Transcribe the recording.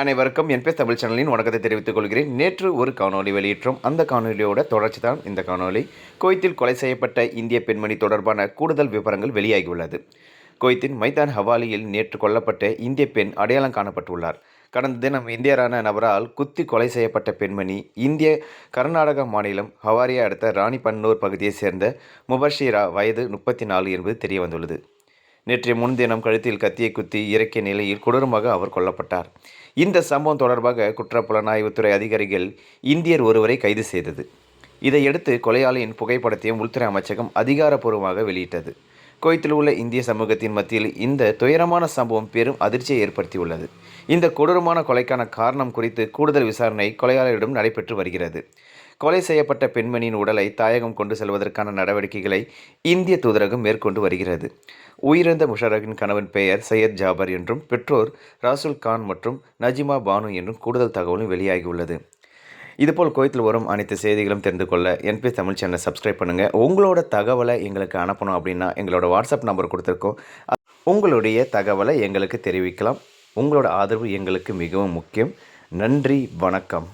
அனைவருக்கும் என்பிஎஸ் தமிழ் சேனலின் வணக்கத்தை தெரிவித்துக் கொள்கிறேன். நேற்று ஒரு காணொலி வெளியிட்டோம். அந்த காணொலியோட தொடர்ச்சி தான் இந்த காணொலி குவைத்தில் கொலை செய்யப்பட்ட இந்திய பெண்மணி தொடர்பான கூடுதல் விவரங்கள் வெளியாகியுள்ளது. குவைத்தின் மைதான் ஹவாலியில் நேற்று கொல்லப்பட்ட இந்திய பெண் அடையாளம் காணப்பட்டுள்ளார். கடந்த தினம் இந்தியரான நபரால் குத்தி கொலை செய்யப்பட்ட பெண்மணி இந்திய கர்நாடக மாநிலம் ஹவாரியா அடுத்த ராணிப்பன்னூர் பகுதியைச் சேர்ந்த முபஷீரா வயது முப்பத்தி நாலு என்பது தெரிய வந்துள்ளது நேற்றைய முன்தினம் கழுத்தில் கத்தியை குத்தி இறக்கிய நிலையில் கொடூரமாக அவர் கொல்லப்பட்டார். இந்த சம்பவம் தொடர்பாக குற்றப்புலனாய்வுத்துறை அதிகாரிகள் இந்தியர் ஒருவரை கைது செய்தது. இதையடுத்து கொலையாளியின் புகைப்படத்தையும் உள்துறை அமைச்சகம் அதிகாரப்பூர்வமாக வெளியிட்டது. குவைத்தில் உள்ள இந்திய சமூகத்தின் மத்தியில் இந்த துயரமான சம்பவம் பெரும் அதிர்ச்சியை ஏற்படுத்தியுள்ளது. இந்த கொடூரமான கொலைக்கான காரணம் குறித்து கூடுதல் விசாரணை கொலையாளரிடம் நடைபெற்று வருகிறது. கொலை செய்யப்பட்ட பெண்மணியின் உடலை தாயகம் கொண்டு செல்வதற்கான நடவடிக்கைகளை இந்திய தூதரகம் மேற்கொண்டு வருகிறது. உயிரிழந்த முஷரகின் கணவன் பெயர் சையத் ஜாபர் என்றும் பெற்றோர் ராசுல் கான் மற்றும் நஜிமா பானு என்றும் கூடுதல் தகவலும் வெளியாகியுள்ளது. இதுபோல் கோயத்தில் வரும் அனைத்து செய்திகளும் தெரிந்து கொள்ள என்பி தமிழ் சேனலை சப்ஸ்கிரைப் பண்ணுங்கள் உங்களோட தகவலை எங்களுக்கு அனுப்பணும் அப்படின்னா எங்களோட வாட்ஸ்அப் நம்பர் கொடுத்துருக்கோம். உங்களுடைய தகவலை எங்களுக்கு தெரிவிக்கலாம். உங்களோட ஆதரவு எங்களுக்கு மிகவும் முக்கியம். நன்றி வணக்கம்.